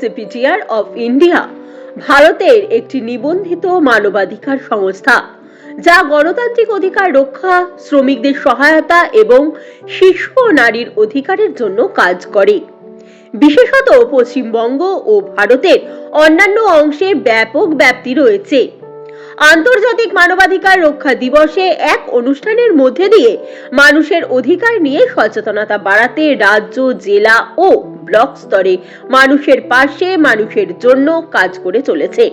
সিপিটিআর of India ভারতের একটি নিবন্ধিত মানবাধিকার সংস্থা, যা গণতান্ত্রিক অধিকার রক্ষা, শ্রমিকদের সহায়তা এবং শিশু ও নারীর অধিকারের জন্য কাজ করে। বিশেষত পশ্চিমবঙ্গ ও ভারতের অন্যান্য অংশে ব্যাপক ব্যাপ্তি রয়েছে। আন্তর্জাতিক মানবাধিকার রক্ষা দিবসে এক অনুষ্ঠানের মধ্যে দিয়ে মানুষের অধিকার নিয়ে সচেতনতা বাড়াতে রাজ্য, জেলা ও ব্লক স্তরে মানুষের পাশে, মানুষের জন্য কাজ করে চলেছে।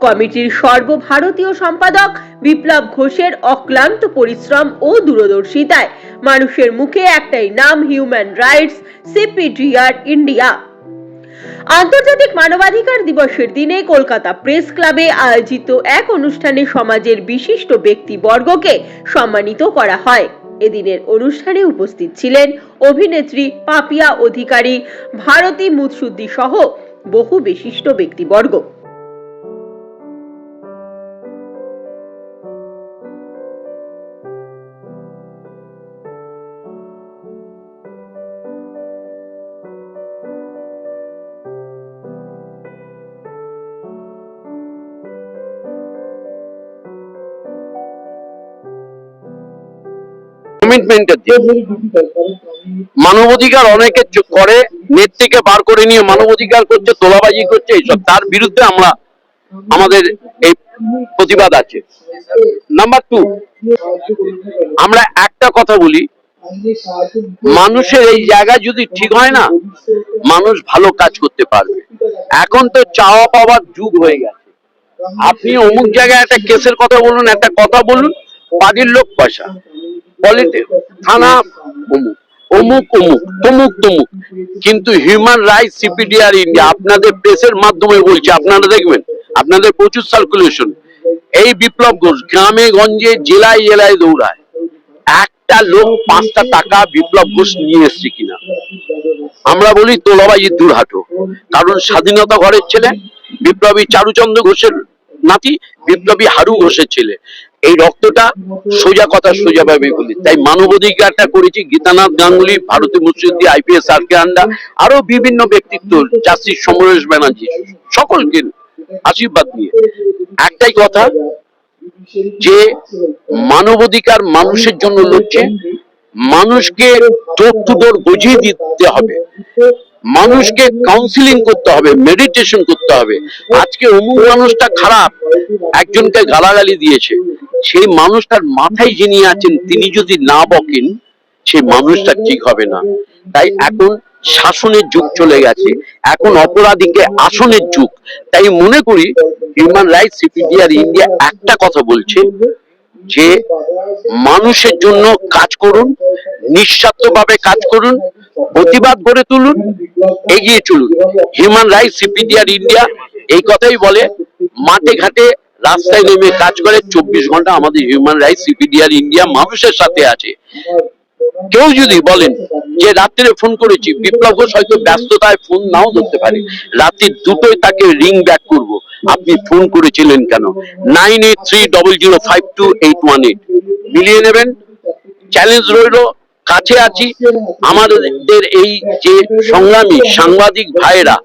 কমিটির সর্বভারতীয় সম্পাদক বিপ্লব ঘোষের অক্লান্ত পরিশ্রম ও দূরদর্শিতায় মানুষের মুখে একটাই নাম হিউম্যান রাইটস সিপিটিআর ইন্ডিয়া আন্তর্জাতিক মানবাধিকার দিবসের দিনে কলকাতা প্রেস ক্লাবে আয়োজিত এক অনুষ্ঠানে সমাজের বিশিষ্ট ব্যক্তিবর্গকে সম্মানিত করা হয়। এদিনের অনুষ্ঠানে উপস্থিত ছিলেন অভিনেত্রী পাপিয়া অধিকারী ভারতী মুৎসুদ্দি সহ বহু বিশিষ্ট ব্যক্তিবর্গ। কমিটমেন্টের দিক মানবাধিকার অনেকে করে নেট থেকে বার করে নিয়ে মানবাধিকার করছে, তোলাবাজি করছে, এইসব। তার বিরুদ্ধে আমরা, আমাদের এই প্রতিবাদ আছে। নাম্বার টু আমরা একটা কথা বলি। মানুষের এই জায়গা যদি ঠিক হয় না, মানুষ ভালো কাজ করতে পারবে। এখন তো চাওয়া পাওয়ার যুগ হয়ে গেছে। আপনি অমুক জায়গায় একটা কেসের কথা বলুন, একটা কথা বলুন, বাড়ির লোক পয়সা থানা অমুক অমুক অমুক তমুক তমুক কিন্তু হিউম্যান সিপিডিআর ইন্ডিয়া আপনাদের প্রেসের মাধ্যমে বলছে, আপনারা দেখবেন, আপনাদের প্রচুর সার্কুলেশন এই বিপ্লব ঘোষ গ্রামে, গঞ্জে, জেলায় জেলায় দৌড়ায়। একটা লোক পাঁচটা টাকা বিপ্লব ঘোষ নিয়ে এসছে কিনা। আমরা বলি তোলাবাজি দূর হাঁটো কারণ স্বাধীনতা ঘরের ছেলে, বিপ্লবী চারুচন্দ্র ঘোষের নাতি, বিপ্লবী হারু ঘোষের ছেলে। এই রক্তটা সোজা কথা সোজা ভাবে বলি তাই মানবাধিকারটা করেছি গীতানাথ গাঙ্গুলি, ভারতী মুসিদ্দি আইপিএস আর কে আন্ডা আরও বিভিন্ন ব্যক্তিত্ব জাস্টিস সমরেশ ব্যানার্জি, সকলকে আশীর্বাদ নিয়ে। একটাই কথা, যে মানবাধিকার মানুষের জন্য লড়ছে, মানুষকে ডোর টু বুঝিয়ে দিতে হবে, মানুষকে কাউন্সিলিং করতে হবে মেডিটেশন করতে হবে। আজকে অমুক মানুষটা খারাপ, একজনকে গালাগালি দিয়েছে সেই মানুষটার মাথায় যিনি আছেন, তিনি যদি না বকেন, সেই মানুষটা ঠিক হবে না। তাই এখন শাসনের যুগ চলে গেছে। এখন অপরাধীকে আসনের যুগ। তাই মনে করি হিউম্যান রাইটস সিপিডিআর ইন্ডিয়া একটা কথা বলছে যে, মানুষের জন্য কাজ করুন, নিঃস্বার্থভাবে কাজ করুন, প্রতিবাদ গড়ে তুলুন, এগিয়ে চলুন। হিউম্যান রাইটস সিপিডিআর ইন্ডিয়া এই কথাই বলে, মাঠে ঘাটে রাস্তায় নেমে কাজ করে চব্বিশ ঘণ্টা আমাদের হিউম্যান রাইটস সিপিডিআর ইন্ডিয়া মানুষের সাথে আছে। কেউ যদি বলেন যে রাত্রে ফোন করেছি, বিপ্লব ঘোষ হয়তো ব্যস্ততায় ফোন নাও ধরতে পারে। রাত্রি দুটোই তাকে রিং ব্যাক করব। আপনি ফোন করেছিলেন কেন? Nine eight three double zero five two eight one eight. মিলিয়ে নেবেন। চ্যালেঞ্জ রইল, কাছে আছি। আমাদের এই যে সংগ্রামী সাংবাদিক ভাইয়েরা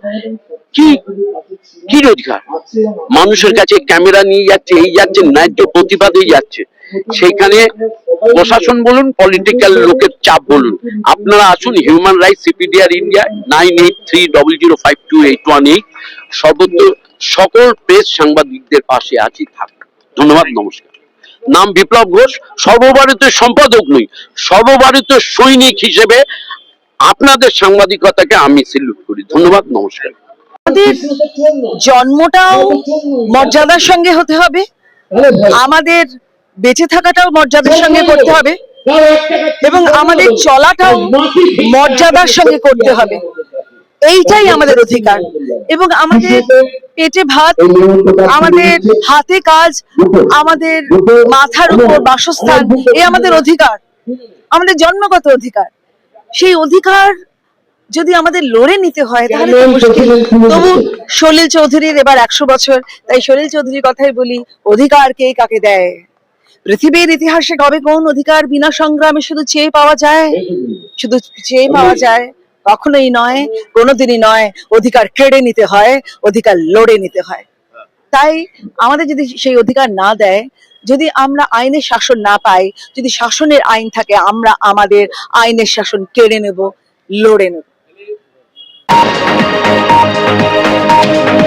কি? কি রোজগার? মানুষের কাছে ক্যামেরা নিয়ে যাচ্ছে, এই যাচ্ছে, ন্যায্য প্রতিবাদেই যাচ্ছে। সেখানে প্রশাসন বলুন পলিটিক্যাল লোকের চাপ বলুন। আপনারা আসুন human rights CPDR India nine eight three double zero five two eight one eight সর্বত্র সকল প্রেস সাংবাদিকদের পাশে আছি থাক ধন্যবাদ, নমস্কার। নাম বিপ্লব ঘোষ, সর্বভারতীয় সম্পাদক নই, সর্বভারতীয় সৈনিক হিসেবে আপনাদের সাংবাদিকতাকে আমি সেলুট করি। ধন্যবাদ, নমস্কার। আমাদের জন্মটাও মর্যাদার সঙ্গে হতে হবে। আমাদের বেঁচে থাকাটাও মর্যাদার সঙ্গে করতে হবে এবং আমাদের চলাটাও মর্যাদার সঙ্গে করতে হবে। এইটাই আমাদের অধিকার। এবং আমাদের পেটে ভাত, আমাদের হাতে কাজ, আমাদের মাথার উপর বাসস্থান, এ আমাদের অধিকার। আমাদের জন্মগত অধিকার। সেই অধিকার যদি আমাদের লড়ে নিতে হয় তাহলে তবু সলিল চৌধুরীর এবার একশো বছর তাই সলিল চৌধুরীর কথাই বলি অধিকার কে কাকে দেয়? পৃথিবীর ইতিহাসে কবে কোন অধিকার বিনা সংগ্রামে শুধু চেয়ে পাওয়া যায়? শুধু চেয়ে পাওয়া যায় কখনোই নয় কোনোদিনই নয়। অধিকার কেড়ে নিতে হয় অধিকার লড়ে নিতে হয়। তাই আমাদের যদি সেই অধিকার না দেয় যদি আমরা আইনের শাসন না পাই যদি শাসনের আইন থাকে আমরা আমাদের আইনের শাসন কেড়ে নেব লড়ে নেব। Música